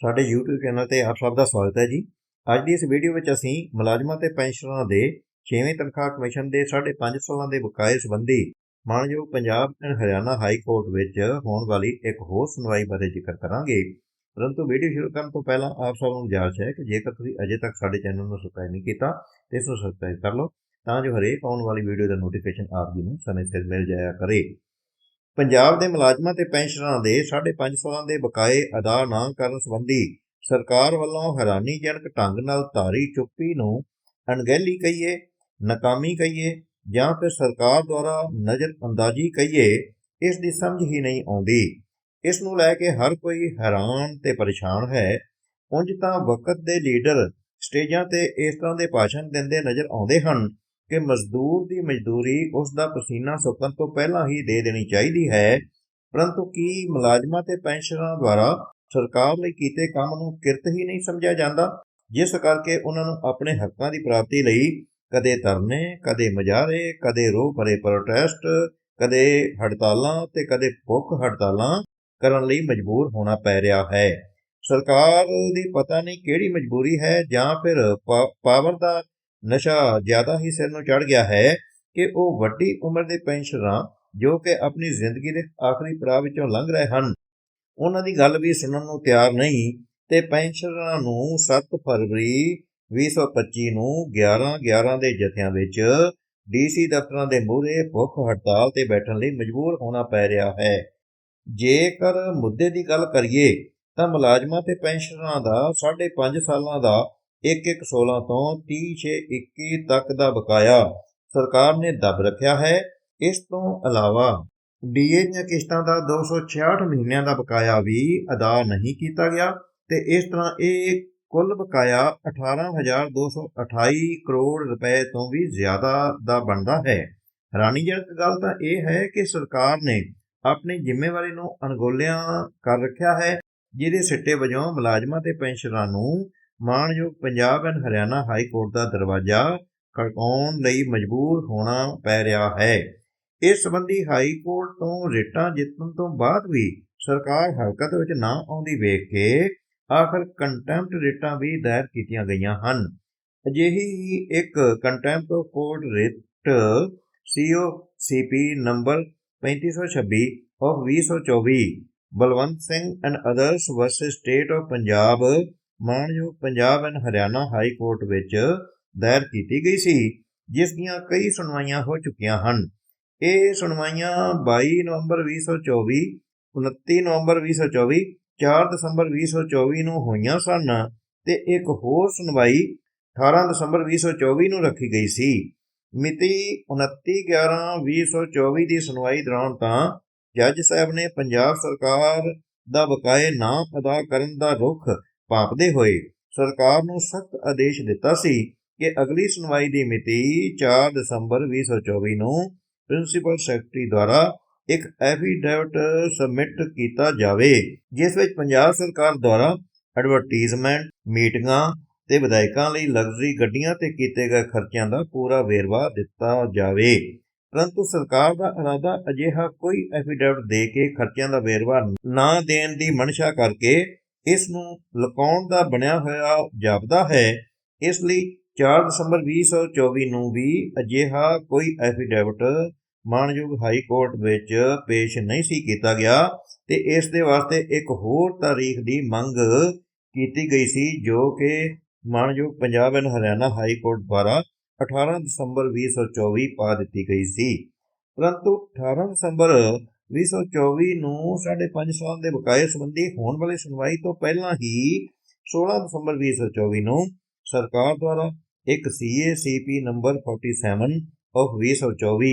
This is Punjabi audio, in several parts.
ਸਾਡੇ YouTube ਚੈਨਲ ਤੇ ਆਪ ਸਭ ਦਾ ਸਵਾਗਤ ਹੈ ਜੀ। ਅੱਜ ਦੀ ਇਸ ਵੀਡੀਓ ਵਿੱਚ ਅਸੀਂ ਮੁਲਾਜ਼ਮਾਂ ਤੇ ਪੈਨਸ਼ਨਰਾਂ ਦੇ 6ਵੇਂ ਤਨਖਾਹ ਕਮਿਸ਼ਨ ਦੇ 5.5 ਸਾਲਾਂ ਦੇ ਬਕਾਏ ਸੰਬੰਧੀ ਮਾਨਯੋਗ Punjab and Haryana high court ਵਿੱਚ ਹੋਣ ਵਾਲੀ ਇੱਕ ਹੋਰ ਸੁਣਵਾਈ ਬਾਰੇ ਜ਼ਿਕਰ ਕਰਾਂਗੇ। ਪਰੰਤੂ ਵੀਡੀਓ ਸ਼ੁਰੂ ਕਰਨ ਤੋਂ ਪਹਿਲਾਂ ਆਪ ਸਭ ਨੂੰ ਗੁਜ਼ਾਰਿਸ਼ ਹੈ ਕਿ ਜੇਕਰ ਤੁਸੀਂ ਅਜੇ ਤੱਕ ਸਾਡੇ ਚੈਨਲ ਨੂੰ ਸਬਸਕ੍ਰਾਈਬ ਨਹੀਂ ਕੀਤਾ, ਤੇ ਇਸ ਨੂੰ ਸਬਸਕ੍ਰਾਈਬ ਕਰ ਲਓ, ਤਾਂ ਜੋ ਹਰੇਕ ਆਉਣ ਵਾਲੀ ਵੀਡੀਓ ਦਾ ਨੋਟੀਫਿਕੇਸ਼ਨ ਆਪ ਜੀ ਨੂੰ ਸਮੇਂ ਸਿਰ ਮਿਲ ਜਾਇਆ ਕਰੇ। ਪੰਜਾਬ ਦੇ ਮੁਲਾਜ਼ਮਾਂ ਤੇ ਪੈਨਸ਼ਨਰਾਂ ਦੇ 5.5 ਸਾਲਾਂ ਦੇ ਬਕਾਏ ਅਦਾ ਨਾ ਕਰਨ ਸੰਬੰਧੀ ਸਰਕਾਰ ਵੱਲੋਂ ਹੈਰਾਨੀਜਨਕ ਢੰਗ ਨਾਲ ਧਾਰੀ ਚੁੱਪੀ ਨੂੰ ਅਣਗਹਿਲੀ ਕਹੀਏ, ਨਾਕਾਮੀ ਕਹੀਏ ਜਾਂ ਫਿਰ ਸਰਕਾਰ ਦੁਆਰਾ ਨਜ਼ਰ ਅੰਦਾਜ਼ੀ ਕਹੀਏ, ਇਸ ਦੀ ਸਮਝ ਹੀ ਨਹੀਂ ਆਉਂਦੀ। ਇਸ ਨੂੰ ਲੈ ਕੇ ਹਰ ਕੋਈ ਹੈਰਾਨ ਤੇ ਪਰੇਸ਼ਾਨ ਹੈ। ਉਂਝ ਤਾਂ ਵਕਤ ਦੇ ਲੀਡਰ ਸਟੇਜਾਂ ਤੇ ਇਸ ਤਰ੍ਹਾਂ ਦੇ ਭਾਸ਼ਣ ਦਿੰਦੇ ਨਜ਼ਰ ਆਉਂਦੇ ਹਨ। ਕਿ ਮਜ਼ਦੂਰ ਦੀ ਮਜ਼ਦੂਰੀ ਉਸ ਦਾ ਪਸੀਨਾ ਸੁੱਕਣ ਤੋਂ ਪਹਿਲਾਂ ਹੀ ਦੇ ਦੇਣੀ ਚਾਹੀਦੀ ਹੈ। ਪਰੰਤੂ ਕੀ ਮੁਲਾਜ਼ਮਾਂ ਤੇ ਪੈਨਸ਼ਨਰਾਂ ਦੁਆਰਾ ਸਰਕਾਰ ਲਈ ਕੀਤੇ ਕੰਮ ਨੂੰ ਕਿਰਤ ਹੀ ਨਹੀਂ ਸਮਝਿਆ ਜਾਂਦਾ? ਜਿਸ ਕਰਕੇ ਉਹਨਾਂ ਨੂੰ ਆਪਣੇ ਹੱਕਾਂ ਦੀ ਪ੍ਰਾਪਤੀ ਲਈ ਕਦੇ ਧਰਨੇ, ਕਦੇ ਮੁਜ਼ਾਹਰੇ, ਕਦੇ ਰੋਹ ਭਰੇ ਪ੍ਰੋਟੈਸਟ ਕਦੇ ਹੜਤਾਲਾਂ ਤੇ ਕਦੇ ਭੁੱਖ ਹੜਤਾਲਾਂ ਕਰਨ ਲਈ ਮਜਬੂਰ ਹੋਣਾ ਪੈ ਰਿਹਾ ਹੈ। ਸਰਕਾਰ ਦੀ ਪਤਾ ਨਹੀਂ ਕਿਹੜੀ ਮਜਬੂਰੀ ਹੈ ਜਾਂ ਫਿਰ ਪਾ- ਪਾਵਰ ਦਾ ਨਸ਼ਾ ਜ਼ਿਆਦਾ ਹੀ ਸਿਰ ਨੂੰ ਚੜ ਗਿਆ ਹੈ ਕਿ ਉਹ ਵੱਡੀ ਉਮਰ ਦੇ ਪੈਨਸ਼ਨਰਾਂ ਜੋ ਕਿ ਆਪਣੀ ਜ਼ਿੰਦਗੀ ਦੇ ਆਖਰੀ ਪੜਾਅ ਵਿੱਚੋਂ ਲੰਘ ਰਹੇ ਹਨ। ਉਹਨਾਂ ਦੀ ਗੱਲ ਵੀ ਸੁਣਨ ਨੂੰ ਤਿਆਰ ਨਹੀਂ ਤੇ ਪੈਨਸ਼ਨਰਾਂ ਨੂੰ 7 ਫਰਵਰੀ 2025 ਨੂੰ 11-11 ਦੇ ਜਥਿਆਂ ਵਿੱਚ ਡੀਸੀ ਦਫ਼ਤਰਾਂ ਦੇ ਮੂਹਰੇ ਭੁੱਖ ਹੜਤਾਲ ਤੇ ਬੈਠਣ ਲਈ ਮਜਬੂਰ ਹੋਣਾ ਪੈ ਰਿਹਾ ਹੈ। ਜੇਕਰ ਮੁੱਦੇ ਦੀ ਗੱਲ ਕਰੀਏ ਤਾਂ ਮੁਲਾਜ਼ਮਾਂ ਤੇ ਪੈਨਸ਼ਨਰਾਂ ਦਾ 5.5 ਸਾਲਾਂ ਦਾ 1-1-16 ਤੋਂ 30-6-21 ਤੱਕ ਦਾ ਬਕਾਇਆ ਸਰਕਾਰ ਨੇ ਦੱਬ ਰੱਖਿਆ ਹੈ। ਇਸ ਤੋਂ ਇਲਾਵਾ ਡੀਏ ਦੀਆਂ ਕਿਸ਼ਤਾਂ ਦਾ 266 ਮਹੀਨਿਆਂ ਦਾ ਬਕਾਇਆ ਵੀ ਅਦਾ ਨਹੀਂ ਕੀਤਾ ਗਿਆ ਤੇ ਇਸ ਤਰ੍ਹਾਂ ਇਹ ਕੁੱਲ ਬਕਾਇਆ 18228 ਕਰੋੜ ਰੁਪਏ ਤੋਂ ਵੀ ਜ਼ਿਆਦਾ ਦਾ ਬਣਦਾ ਹੈ। ਹੈਰਾਨੀਜਨਕ ਗੱਲ ਤਾਂ ਇਹ ਹੈ ਕਿ ਸਰਕਾਰ ਨੇ ਆਪਣੀ ਜ਼ਿੰਮੇਵਾਰੀ ਨੂੰ ਅਣਗੌਲਿਆਂ ਕਰ ਰੱਖਿਆ ਹੈ, ਜਿਹਦੇ ਸਿੱਟੇ ਵਜੋਂ ਮੁਲਾਜ਼ਮਾਂ ਤੇ ਪੈਨਸ਼ਨਰਾਂ ਨੂੰ ਮਾਣਯੋਗ Punjab and Haryana high court ਦਾ ਦਰਵਾਜ਼ਾ ਖੜਕਾਉਣ ਲਈ ਮਜਬੂਰ ਹੋਣਾ ਪੈ ਰਿਹਾ ਹੈ। ਇਸ ਸੰਬੰਧੀ ਹਾਈ ਕੋਰਟ ਤੋਂ ਰਿਟਾਂ ਜਿੱਤਣ ਤੋਂ ਬਾਅਦ ਵੀ ਸਰਕਾਰ ਹਰਕਤ ਵਿੱਚ ਨਾ ਆਉਂਦੀ ਵੇਖ ਕੇ ਆਖਰ ਕੰਟੈਂਪਟ ਰਿਟਾਂ ਵੀ ਦਾਇਰ ਕੀਤੀਆਂ ਗਈਆਂ ਹਨ। ਅਜਿਹੀ ਹੀ ਇੱਕ contempt of court writ C O C P number 3526 of 2024 Balwant Singh and others versus state of Punjab ਮਾਣਯੋਗ Punjab and Haryana high court ਵਿੱਚ ਦਾਇਰ ਕੀਤੀ ਗਈ ਸੀ, ਜਿਸ ਦੀਆਂ ਕਈ ਸੁਣਵਾਈਆਂ ਹੋ ਚੁੱਕੀਆਂ ਹਨ। ਇਹ ਸੁਣਵਾਈਆਂ 22 ਨਵੰਬਰ 2024 29 ਨਵੰਬਰ 2024 4 ਦਸੰਬਰ 2024 ਨੂੰ ਹੋਈਆਂ ਸਨ ਤੇ ਇੱਕ ਹੋਰ ਸੁਣਵਾਈ 18 ਦਸੰਬਰ 2024 ਨੂੰ ਰੱਖੀ ਗਈ ਸੀ। ਮਿਤੀ 29/11/2024 ਦੀ ਸੁਣਵਾਈ ਦੌਰਾਨ ਤਾਂ ਜੱਜ ਸਾਹਿਬ ਨੇ ਪੰਜਾਬ ਸਰਕਾਰ ਦਾ ਬਕਾਏ ਨਾ ਅਦਾ ਕਰਨ ਦਾ ਰੁਖ ਭਾਪਦੇ ਹੋਏ ਸਰਕਾਰ ਨੂੰ ਸਖਤ ਆਦੇਸ਼ ਦਿੱਤਾ ਸੀ ਕਿ ਅਗਲੀ ਸੁਣਵਾਈ ਦੀ ਮਿਤੀ 4 ਦਸੰਬਰ 2024 ਨੂੰ ਪ੍ਰਿੰਸੀਪਲ ਸੈਕਟਰੀ ਦੁਆਰਾ ਇੱਕ ਐਫੀਡੇਵਿਟ ਸਬਮਿਟ ਕੀਤਾ ਜਾਵੇ, ਜਿਸ ਵਿੱਚ ਪੰਜਾਬ ਸਰਕਾਰ ਦੁਆਰਾ ਐਡਵਰਟਾਈਜ਼ਮੈਂਟ ਮੀਟਿੰਗਾਂ ਤੇ ਵਿਧਾਇਕਾਂ ਲਈ ਲਗਜ਼ਰੀ ਗੱਡੀਆਂ ਤੇ ਕੀਤੇ ਗਏ ਖਰਚਿਆਂ ਦਾ ਪੂਰਾ ਵੇਰਵਾ ਦਿੱਤਾ ਜਾਵੇ। ਪਰੰਤੂ ਸਰਕਾਰ ਦਾ ਇਰਾਦਾ ਅਜਿਹਾ ਕੋਈ ਐਫੀਡੇਵਿਟ ਦੇ ਕੇ ਖਰਚਿਆਂ ਦਾ ਵੇਰਵਾ ਨਾ ਦੇਣ ਦੀ ਮਨਸ਼ਾ ਕਰਕੇ ਇਸ ਨੂੰ ਲੁਕਾਉਣ ਦਾ ਬਣਿਆ ਹੋਇਆ ਜਾਪਦਾ ਹੈ। ਇਸ ਲਈ 4 ਦਸੰਬਰ 2024 ਨੂੰ ਵੀ ਅਜਿਹਾ ਕੋਈ ਐਫੀਡੇਵਿਟ ਮਾਨਯੋਗ ਹਾਈ ਕੋਰਟ ਵਿੱਚ ਪੇਸ਼ ਨਹੀਂ ਸੀ ਕੀਤਾ ਗਿਆ ਤੇ ਇਸ ਦੇ ਵਾਸਤੇ ਇੱਕ ਹੋਰ ਤਾਰੀਖ ਦੀ ਮੰਗ ਕੀਤੀ ਗਈ ਸੀ, ਜੋ ਕਿ ਮਾਨਯੋਗ Punjab and Haryana high court ਦੁਆਰਾ 18 ਦਸੰਬਰ 2024 ਪਾ ਦਿੱਤੀ ਗਈ ਸੀ। ਪਰੰਤੂ 18 ਦਸੰਬਰ 2024 ਨੂੰ 5.5 ਸਾਲ ਦੇ ਬਕਾਏ ਸੰਬੰਧੀ ਹੋਣ ਵਾਲੀ ਸੁਣਵਾਈ ਤੋਂ ਪਹਿਲਾਂ ਹੀ 16 ਦਸੰਬਰ 2024 ਨੂੰ ਸਰਕਾਰ ਦੁਆਰਾ ਇੱਕ CACP number 47 of 2024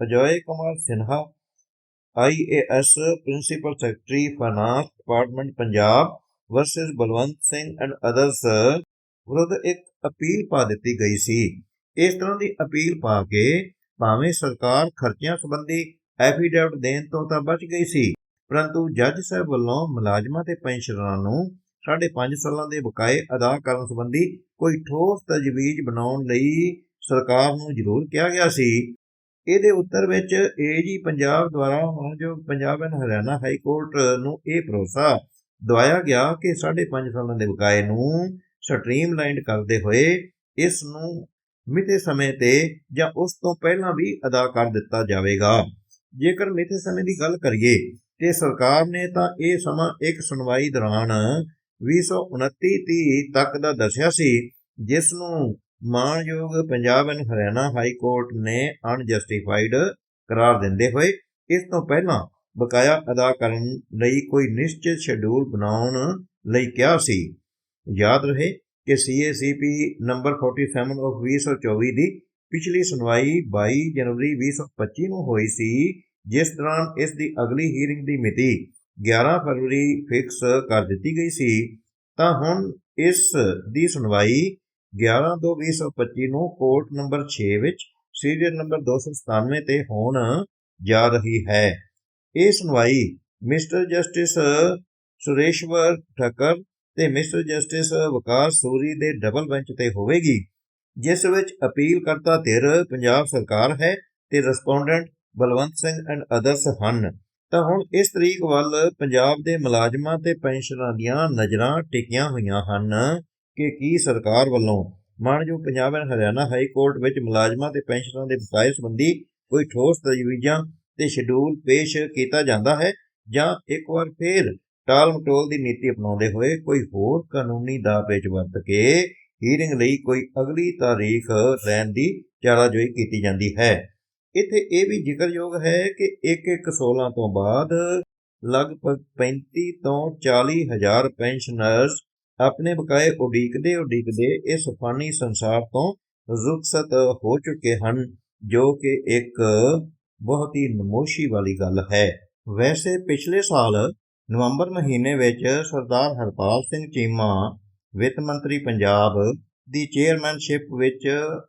Ajoy Kumar Sinha IAS principal secretary finance department Punjab versus Balwant Singh and others ਵਿਰੁੱਧ ਇੱਕ ਅਪੀਲ ਪਾ ਦਿੱਤੀ ਗਈ ਸੀ। ਇਸ ਤਰ੍ਹਾਂ ਦੀ ਅਪੀਲ ਪਾ ਕੇ ਭਾਵੇਂ ਸਰਕਾਰ ਖਰਚਿਆਂ ਸੰਬੰਧੀ ਐਫੀਡੇਵਿਟ ਦੇਣ ਤੋਂ ਤਾਂ ਬਚ ਗਈ ਸੀ। ਪਰੰਤੂ ਜੱਜ ਸਾਹਿਬ ਵੱਲੋਂ ਮੁਲਾਜ਼ਮਾਂ ਤੇ ਪੈਨਸ਼ਨਰਾਂ ਨੂੰ 5.5 ਸਾਲਾਂ ਦੇ ਬਕਾਏ ਅਦਾ ਕਰਨ ਸੰਬੰਧੀ ਕੋਈ ਠੋਸ ਤਜਵੀਜ਼ ਬਣਾਉਣ ਲਈ ਸਰਕਾਰ ਨੂੰ ਜ਼ਰੂਰ ਕਿਹਾ ਗਿਆ ਸੀ। ਇਹਦੇ ਉੱਤਰ ਵਿੱਚ ਏਜੀ ਪੰਜਾਬ ਦੁਆਰਾ ਮਾਨਯੋਗ Punjab and Haryana high court ਨੂੰ ਇਹ ਭਰੋਸਾ ਦਵਾਇਆ ਗਿਆ ਕਿ 5.5 ਸਾਲਾਂ ਦੇ ਬਕਾਏ ਨੂੰ ਸਟ੍ਰੀਮਲਾਈਨਡ ਕਰਦੇ ਹੋਏ ਇਸ ਨੂੰ ਮਿਤੇ ਸਮੇਂ ਤੇ ਜਾਂ ਉਸ ਤੋਂ ਪਹਿਲਾਂ ਵੀ ਅਦਾ ਕਰ ਦਿੱਤਾ ਜਾਵੇਗਾ। ਜੇਕਰ ਮਿੱਥੇ ਸਮੇਂ ਦੀ ਗੱਲ ਕਰੀਏ ਤੇ ਸਰਕਾਰ ਨੇ ਤਾਂ ਇਹ ਸਮਾਂ ਇੱਕ ਸੁਣਵਾਈ ਦੌਰਾਨ 2029-30 ਤੱਕ ਦਾ ਦੱਸਿਆ ਸੀ, ਜਿਸ ਨੂੰ ਮਾਣਯੋਗ Punjab and Haryana high court ਨੇ ਅਨਜਸਟੀਫਾਈਡ ਕਰਾਰ ਦਿੰਦੇ ਹੋਏ ਇਸ ਤੋਂ ਪਹਿਲਾਂ ਬਕਾਇਆ ਅਦਾ ਕਰਨ ਲਈ ਕੋਈ ਨਿਸ਼ਚਿਤ ਸ਼ਡਿਊਲ ਬਣਾਉਣ ਲਈ ਕਿਹਾ ਸੀ। ਯਾਦ ਰਹੇ ਕਿ CACP ਨੰਬਰ 47 ਆਫ 2024 ਦੀ ਪਿਛਲੀ ਸੁਣਵਾਈ 22 ਜਨਵਰੀ 2025 ਨੂੰ ਹੋਈ ਸੀ, ਜਿਸ ਦੌਰਾਨ ਇਸ ਦੀ ਅਗਲੀ ਹੀਅਰਿੰਗ ਦੀ ਮਿਤੀ 11 ਫਰਵਰੀ ਫਿਕਸ ਕਰ ਦਿੱਤੀ ਗਈ ਸੀ। ਤਾਂ ਹੁਣ ਇਸ ਦੀ ਸੁਣਵਾਈ 11 ਤੋਂ 2025 ਨੂੰ ਕੋਰਟ ਨੰਬਰ 6 ਵਿੱਚ ਸੀਰੀਅਲ ਨੰਬਰ 297 ਤੇ ਹੋਣ ਜਾ ਰਹੀ ਹੈ। ਇਹ ਸੁਣਵਾਈ ਮਿਸਟਰ ਜਸਟਿਸ ਸੁਰੇਸ਼ਵਰ ਠੱਕਰ ਤੇ ਮਿਸਟਰ ਜਸਟਿਸ ਵਕਾਸ ਸੂਰੀ ਦੇ ਡਬਲ ਬੈਂਚ ਤੇ ਹੋਵੇਗੀ। ਜਿਸ ਵਿੱਚ ਅਪੀਲ ਕਰਤਾ ਧਿਰ, ਪੰਜਾਬ ਸਰਕਾਰ ਹੈ ਤੇ respondent Balwant Singh and others ਹਨ। ਤਾਂ ਹੁਣ ਇਸ ਤਰੀਕ ਵੱਲ ਪੰਜਾਬ ਦੇ ਮੁਲਾਜ਼ਮਾਂ ਤੇ ਪੈਨਸ਼ਨਰਾਂ ਦੀਆਂ ਨਜ਼ਰਾਂ ਟਿਕੀਆਂ ਹੋਈਆਂ ਹਨ ਕਿ ਕੀ ਸਰਕਾਰ ਵੱਲੋਂ ਮਾਣਯੋਗ Punjab and Haryana high court ਵਿੱਚ ਮੁਲਾਜ਼ਮਾਂ ਤੇ ਪੈਨਸ਼ਨਰਾਂ ਦੇ ਬਕਾਏ ਸੰਬੰਧੀ ਕੋਈ ਠੋਸ ਤਜਵੀਜ਼ਾਂ ਤੇ ਸ਼ਡਿਊਲ ਪੇਸ਼ ਕੀਤਾ ਜਾਂਦਾ ਹੈ ਜਾਂ ਇੱਕ ਵਾਰ ਫੇਰ ਟਾਲ ਮਟੋਲ ਦੀ ਨੀਤੀ ਅਪਣਾਉਂਦੇ ਹੋਏ ਕੋਈ ਹੋਰ ਕਾਨੂੰਨੀ ਦਾਅ ਪੇਚ ਵਰਤ ਕੇ ਹੀਰਿੰਗ ਲਈ ਕੋਈ ਅਗਲੀ ਤਾਰੀਖ ਲੈਣ ਦੀ ਚਾਰਾਜੋਈ ਕੀਤੀ ਜਾਂਦੀ ਹੈ। ਇੱਥੇ ਇਹ ਵੀ ਜ਼ਿਕਰਯੋਗ ਹੈ ਕਿ 1-1-16 ਤੋਂ ਬਾਅਦ ਲਗਭਗ 35 ਤੋਂ 40 ਹਜ਼ਾਰ ਪੈਨਸ਼ਨਰਸ ਆਪਣੇ ਬਕਾਏ ਉਡੀਕਦੇ ਉਡੀਕਦੇ ਇਸ ਫਾਨੀ ਸੰਸਾਰ ਤੋਂ ਰੁਖਸਤ ਹੋ ਚੁੱਕੇ ਹਨ, ਜੋ ਕਿ ਇੱਕ ਬਹੁਤ ਹੀ ਨਮੋਸ਼ੀ ਵਾਲੀ ਗੱਲ ਹੈ। ਵੈਸੇ ਪਿਛਲੇ ਸਾਲ ਨਵੰਬਰ ਮਹੀਨੇ ਵਿੱਚ ਸਰਦਾਰ ਹਰਪਾਲ ਸਿੰਘ ਚੀਮਾ ਵਿੱਤ ਮੰਤਰੀ ਪੰਜਾਬ ਦੀ ਚੇਅਰਮੈਨਸ਼ਿਪ ਵਿੱਚ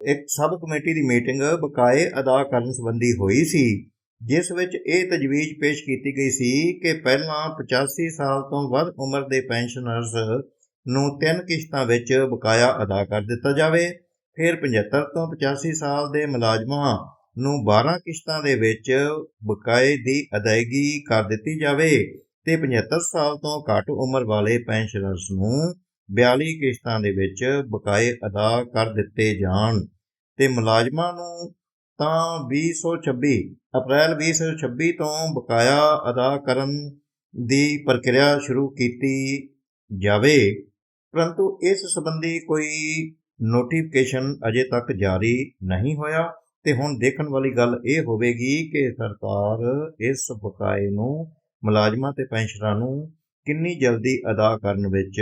ਇੱਕ ਸਬ ਕਮੇਟੀ ਦੀ ਮੀਟਿੰਗ ਬਕਾਏ ਅਦਾ ਕਰਨ ਸੰਬੰਧੀ ਹੋਈ ਸੀ, ਜਿਸ ਵਿੱਚ ਇਹ ਤਜਵੀਜ਼ ਪੇਸ਼ ਕੀਤੀ ਗਈ ਸੀ ਕਿ ਪਹਿਲਾਂ 85 ਸਾਲ ਤੋਂ ਵੱਧ ਉਮਰ ਦੇ ਪੈਨਸ਼ਨਰਸ ਨੂੰ ਤਿੰਨ ਕਿਸ਼ਤਾਂ ਵਿੱਚ ਬਕਾਇਆ ਅਦਾ ਕਰ ਦਿੱਤਾ ਜਾਵੇ। ਫਿਰ 75 ਤੋਂ 85 ਸਾਲ ਦੇ ਮੁਲਾਜ਼ਮਾਂ ਨੂੰ 12 ਕਿਸ਼ਤਾਂ ਦੇ ਵਿੱਚ ਬਕਾਏ ਦੀ ਅਦਾਇਗੀ ਕਰ ਦਿੱਤੀ ਜਾਵੇ ਤੇ 75 ਸਾਲ ਤੋਂ ਘੱਟ ਉਮਰ ਵਾਲੇ ਪੈਨਸ਼ਨਰਸ ਨੂੰ 42 ਕਿਸ਼ਤਾਂ ਦੇ ਵਿੱਚ ਬਕਾਏ ਅਦਾ ਕਰ ਦਿੱਤੇ ਜਾਣ ਤੇ ਮੁਲਾਜ਼ਮਾਂ ਨੂੰ ਤਾਂ 2026 ਅਪ੍ਰੈਲ 2026 ਤੋਂ ਬਕਾਇਆ ਅਦਾ ਕਰਨ ਦੀ ਪ੍ਰਕਿਰਿਆ ਸ਼ੁਰੂ ਕੀਤੀ ਜਾਵੇ। ਪਰੰਤੂ ਇਸ ਸੰਬੰਧੀ ਕੋਈ ਨੋਟੀਫਿਕੇਸ਼ਨ ਅਜੇ ਤੱਕ ਜਾਰੀ ਨਹੀਂ ਹੋਇਆ ਤੇ ਹੁਣ ਦੇਖਣ ਵਾਲੀ ਗੱਲ ਇਹ ਹੋਵੇਗੀ ਕਿ ਸਰਕਾਰ ਇਸ ਬਕਾਏ ਨੂੰ ਮੁਲਾਜ਼ਮਾਂ ਤੇ ਪੈਨਸ਼ਨਰਾਂ ਨੂੰ ਕਿੰਨੀ ਜਲਦੀ ਅਦਾ ਕਰਨ ਵਿੱਚ